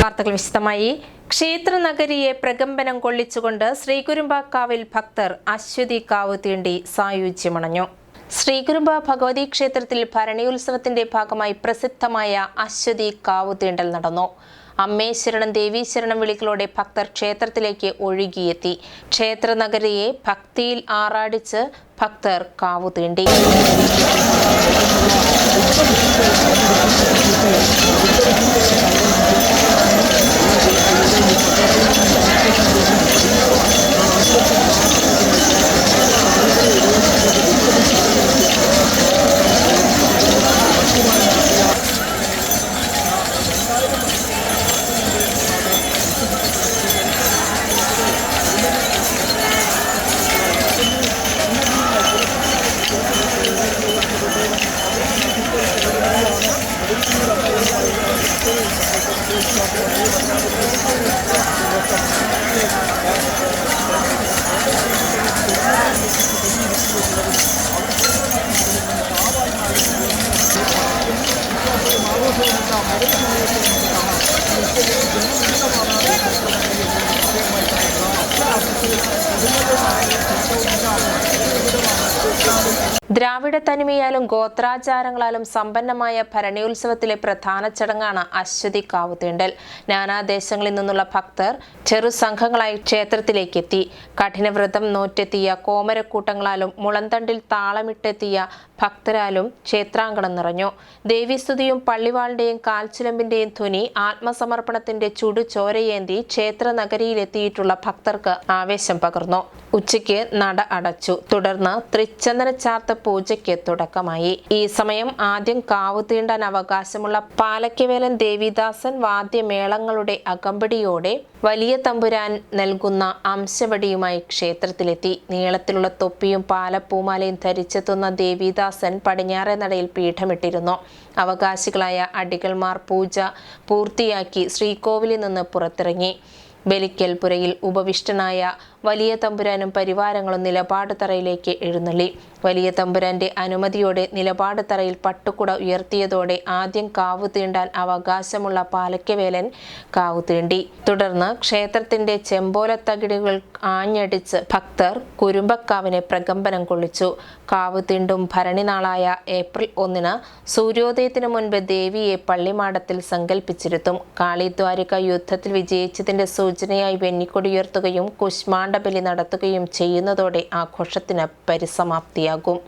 വാർത്തകൾ വിശദമായി. ക്ഷേത്രനഗരിയെ പ്രകമ്പനം കൊള്ളിച്ചുകൊണ്ട് ശ്രീകുരുമ്പാക്കാവിൽ ഭക്തർ അശ്വതി കാവ് തീണ്ടി സായുജ്യമണഞ്ഞു. ശ്രീകുരുമ്പ ഭഗവതി ക്ഷേത്രത്തിൽ ഭരണിയുത്സവത്തിന്റെ ഭാഗമായി പ്രസിദ്ധമായ അശ്വതി കാവ് തീണ്ടൽ നടന്നു. അമ്മേ ശരണം ദേവീ വിളികളോടെ ഭക്തർ ക്ഷേത്രത്തിലേക്ക് ഒഴുകിയെത്തി. ക്ഷേത്രനഗരിയെ ഭക്തിയിൽ ആറാടിച്ച് ഭക്തർ കാവു തീണ്ടി ദ്രാവിഡ തനിമയാലും ഗോത്രാചാരങ്ങളാലും സമ്പന്നമായ ഭരണിയുത്സവത്തിലെ പ്രധാന ചടങ്ങാണ് അശ്വതി കാവുതീണ്ടൽ. നാനാദേശങ്ങളിൽ നിന്നുള്ള ഭക്തർ ചെറു സംഘങ്ങളായി ക്ഷേത്രത്തിലേക്ക് എത്തി കഠിനവ്രതം നോറ്റെത്തിയ കോമരക്കൂട്ടങ്ങളാലും മുളന്തണ്ടിൽ താളമിട്ടെത്തിയ ഭക്തരാലും ക്ഷേത്രാങ്കണം നിറഞ്ഞു. ദേവീസ്തുതിയും പള്ളിവാളിന്റെയും കാൽച്ചിലമ്പിന്റെയും ധ്വനി ആത്മസമർപ്പണത്തിന്റെ ചുടു ചോരയേന്തി ക്ഷേത്ര നഗരിയിലെത്തിയിട്ടുള്ള ഭക്തർക്ക് ആവേശം പകർന്നു. ഉച്ചയ്ക്ക് നട അടച്ചു. തുടർന്ന് തൃച്ചന്ദന ചാർത്ത പൂജയ്ക്ക് തുടക്കമായി. ഈ സമയം ആദ്യം കാവ് തീണ്ടാൻ അവകാശമുള്ള പാലക്കവേലൻ ദേവിദാസൻ വാദ്യമേളങ്ങളുടെ അകമ്പടിയോടെ വലിയ തമ്പുരാൻ നൽകുന്ന അംശവടിയുമായി ക്ഷേത്രത്തിലെത്തി. നീളത്തിലുള്ള തൊപ്പിയും പാലപ്പൂമാലയും ധരിച്ചെത്തുന്ന ദേവിദാസൻ പടിഞ്ഞാറേ നടയിൽ പീഠമിട്ടിരുന്നു. അവകാശികളായ അടികൾമാർ പൂജ പൂർത്തിയാക്കി ശ്രീകോവിലിൽ നിന്ന് പുറത്തിറങ്ങി. ബലിക്കൽ പുരയിൽ ഉപവിഷ്ടനായ വലിയ തമ്പുരാനും പരിവാരങ്ങളും നിലപാടുതറയിലേക്ക് എഴുന്നള്ളി. വലിയ തമ്പുരാന്റെ അനുമതിയോടെ നിലപാടുതറയിൽ പട്ടുകുട ഉയർത്തിയതോടെ ആദ്യം കാവു തീണ്ടാൻ അവകാശമുള്ള പാലക്കവേലൻ കാവു തീണ്ടി. തുടർന്ന് ക്ഷേത്രത്തിന്റെ ചെമ്പോലത്തകിടുകൾ ആഞ്ഞടിച്ച് ഭക്തർ കുരുമ്പക്കാവിനെ പ്രകമ്പനം കൊള്ളിച്ചു. കാവു തീണ്ടും ഭരണിനാളായ ഏപ്രിൽ ഒന്നിന് സൂര്യോദയത്തിന് മുൻപ് ദേവിയെ പള്ളിമാടത്തിൽ സങ്കല്പിച്ചിരുത്തും കാളിദ്വാരിക യുദ്ധത്തിൽ വിജയിച്ചതിന്റെ സൂചനയായി വെന്നിക്കൊടിയുയർത്തുകയും കുശ്മാണ്ഡബലി നടത്തുകയും ചെയ്യുന്നതോടെ ആഘോഷത്തിന് പരിസമാപ്തിയാകും.